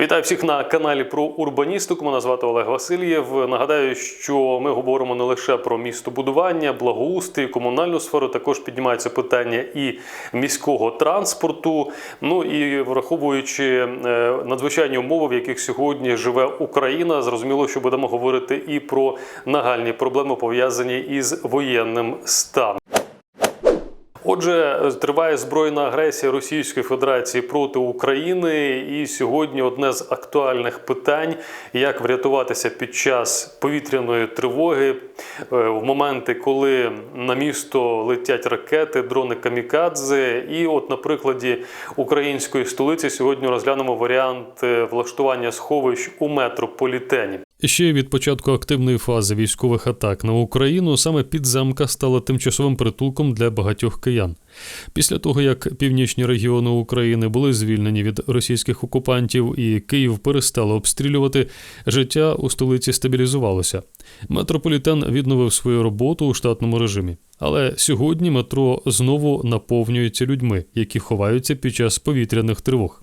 Вітаю всіх на каналі про урбаністику. Мене звати Олег Васильєв. Нагадаю, що ми говоримо не лише про містобудування, благоустрій, комунальну сферу. Також піднімається питання і міського транспорту. Ну і враховуючи е, надзвичайні умови, в яких сьогодні живе Україна, зрозуміло, що будемо говорити і про нагальні проблеми пов'язані із воєнним станом. Отже, триває збройна агресія Російської Федерації проти України, і сьогодні одне з актуальних питань: як врятуватися під час повітряної тривоги е, в моменти, коли на місто летять ракети, дрони камікадзе. І, от на прикладі української столиці, сьогодні розглянемо варіант е, влаштування сховищ у метрополітені. Ще від початку активної фази військових атак на Україну саме підземка стала тимчасовим притулком для багатьох киян. Після того, як північні регіони України були звільнені від російських окупантів і Київ перестали обстрілювати, життя у столиці стабілізувалося. Метрополітен відновив свою роботу у штатному режимі. Але сьогодні метро знову наповнюється людьми, які ховаються під час повітряних тривог.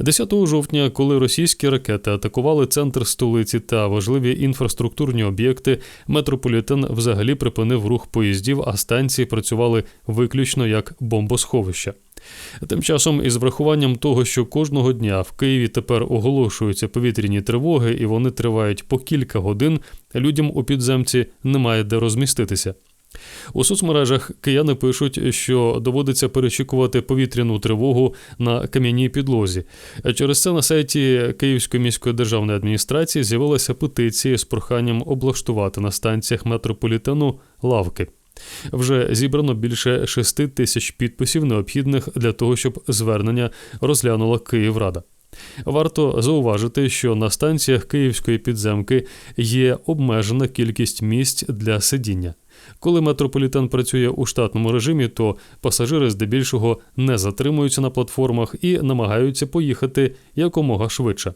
10 жовтня, коли російські ракети атакували центр столиці та важливі інфраструктурні об'єкти, метрополітен взагалі припинив рух поїздів, а станції працювали виключно як бомбосховища. Тим часом, із врахуванням того, що кожного дня в Києві тепер оголошуються повітряні тривоги, і вони тривають по кілька годин, людям у підземці немає де розміститися. У соцмережах кияни пишуть, що доводиться перечікувати повітряну тривогу на кам'яній підлозі. Через це на сайті Київської міської державної адміністрації з'явилася петиція з проханням облаштувати на станціях метрополітену лавки. Вже зібрано більше 6 тисяч підписів, необхідних для того, щоб звернення розглянула Київрада. Варто зауважити, що на станціях Київської підземки є обмежена кількість місць для сидіння. Коли метрополітен працює у штатному режимі, то пасажири здебільшого не затримуються на платформах і намагаються поїхати якомога швидше.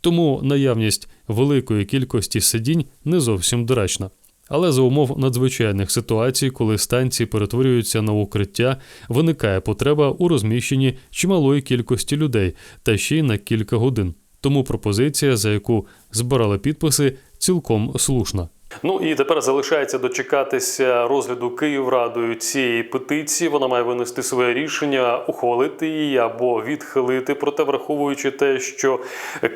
Тому наявність великої кількості сидінь не зовсім доречна. Але за умов надзвичайних ситуацій, коли станції перетворюються на укриття, виникає потреба у розміщенні чималої кількості людей та ще й на кілька годин. Тому пропозиція, за яку збирали підписи, цілком слушна. Ну і тепер залишається дочекатися розгляду Київрадою цієї петиції. Вона має винести своє рішення, ухвалити її або відхилити. Проте, враховуючи те, що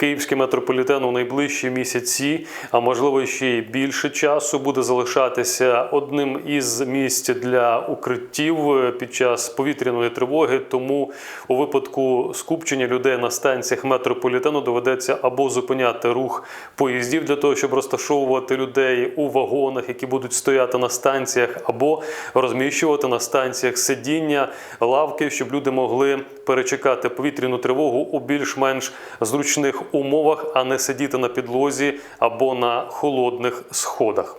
київський метрополітен у найближчі місяці, а можливо ще й більше часу, буде залишатися одним із місць для укриттів під час повітряної тривоги. Тому у випадку скупчення людей на станціях метрополітену доведеться або зупиняти рух поїздів для того, щоб розташовувати людей у вагонах, які будуть стояти на станціях, або розміщувати на станціях сидіння, лавки, щоб люди могли перечекати повітряну тривогу у більш-менш зручних умовах, а не сидіти на підлозі або на холодних сходах.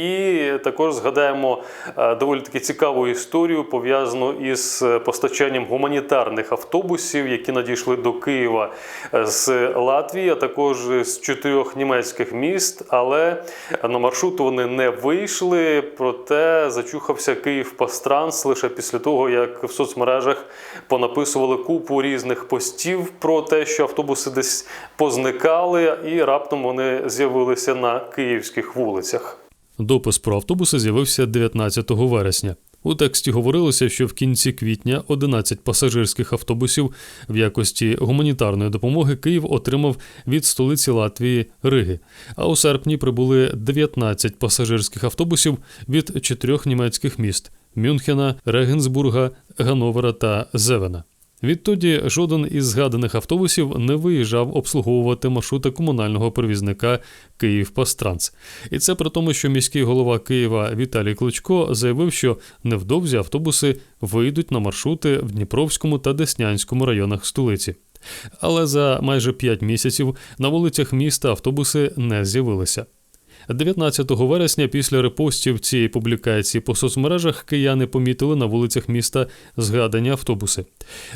І також згадаємо е, доволі таки цікаву історію пов'язану із постачанням гуманітарних автобусів, які надійшли до Києва з Латвії, а також з чотирьох німецьких міст. Але на маршрут вони не вийшли. Проте зачухався Київ Пастранс лише після того, як в соцмережах понаписували купу різних постів про те, що автобуси десь позникали, і раптом вони з'явилися на київських вулицях. Допис про автобуси з'явився 19 вересня. У тексті говорилося, що в кінці квітня 11 пасажирських автобусів в якості гуманітарної допомоги Київ отримав від столиці Латвії Риги. А у серпні прибули 19 пасажирських автобусів від чотирьох німецьких міст Мюнхена, Регенсбурга, Гановера та Зевена. Відтоді жоден із згаданих автобусів не виїжджав обслуговувати маршрути комунального перевізника Київ-Пастранс. І це при тому, що міський голова Києва Віталій Кличко заявив, що невдовзі автобуси вийдуть на маршрути в Дніпровському та Деснянському районах столиці. Але за майже п'ять місяців на вулицях міста автобуси не з'явилися. 19 вересня, після репостів цієї публікації по соцмережах, кияни помітили на вулицях міста згадані автобуси.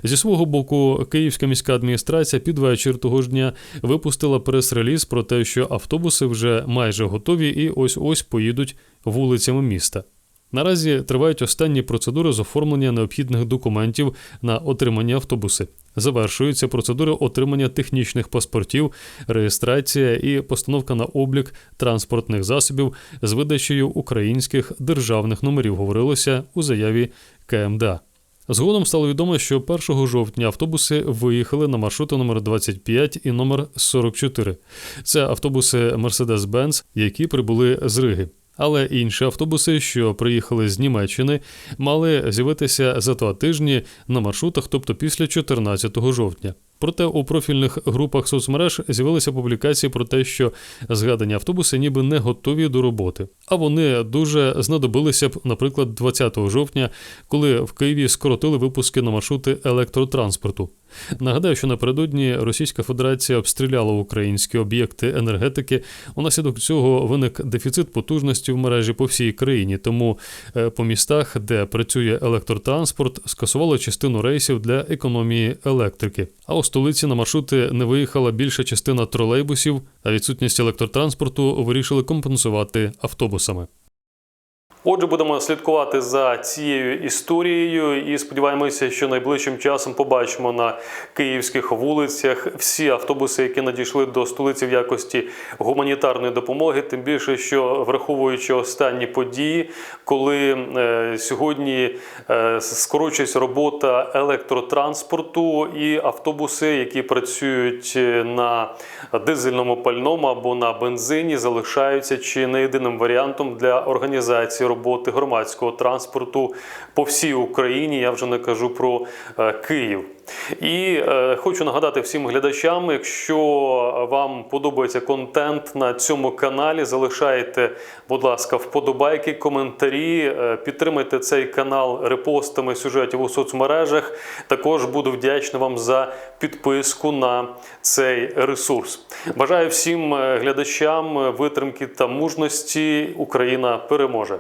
Зі свого боку, Київська міська адміністрація під вечір того ж дня випустила прес-реліз про те, що автобуси вже майже готові і ось ось поїдуть вулицями міста. Наразі тривають останні процедури з оформлення необхідних документів на отримання автобуси. Завершуються процедури отримання технічних паспортів, реєстрація і постановка на облік транспортних засобів з видачею українських державних номерів, говорилося у заяві КМДА. Згодом стало відомо, що 1 жовтня автобуси виїхали на маршрути номер 25 і номер 44. Це автобуси Mercedes-Benz, які прибули з Риги. Але інші автобуси, що приїхали з Німеччини, мали з'явитися за два тижні на маршрутах, тобто після 14 жовтня. Проте у профільних групах соцмереж з'явилися публікації про те, що згадані автобуси ніби не готові до роботи. А вони дуже знадобилися б, наприклад, 20 жовтня, коли в Києві скоротили випуски на маршрути електротранспорту. Нагадаю, що напередодні Російська Федерація обстріляла українські об'єкти енергетики. Унаслідок цього виник дефіцит потужності в мережі по всій країні. Тому е, по містах, де працює електротранспорт, скасували частину рейсів для економії електрики. А у столиці на маршрути не виїхала більша частина тролейбусів, а відсутність електротранспорту вирішили компенсувати автобусами. Отже, будемо слідкувати за цією історією і сподіваємося, що найближчим часом побачимо на київських вулицях всі автобуси, які надійшли до столиці в якості гуманітарної допомоги. Тим більше, що враховуючи останні події, коли е, сьогодні е, скорочується робота електротранспорту і автобуси, які працюють е, на дизельному пальному або на бензині, залишаються чи не єдиним варіантом для організації роботи громадського транспорту по всій Україні. Я вже не кажу про е, Київ. І е, хочу нагадати всім глядачам, якщо вам подобається контент на цьому каналі, залишайте, будь ласка, вподобайки, коментарі, е, підтримайте цей канал репостами сюжетів у соцмережах. Також буду вдячний вам за підписку на цей ресурс. Бажаю всім е, глядачам витримки та мужності. Україна переможе.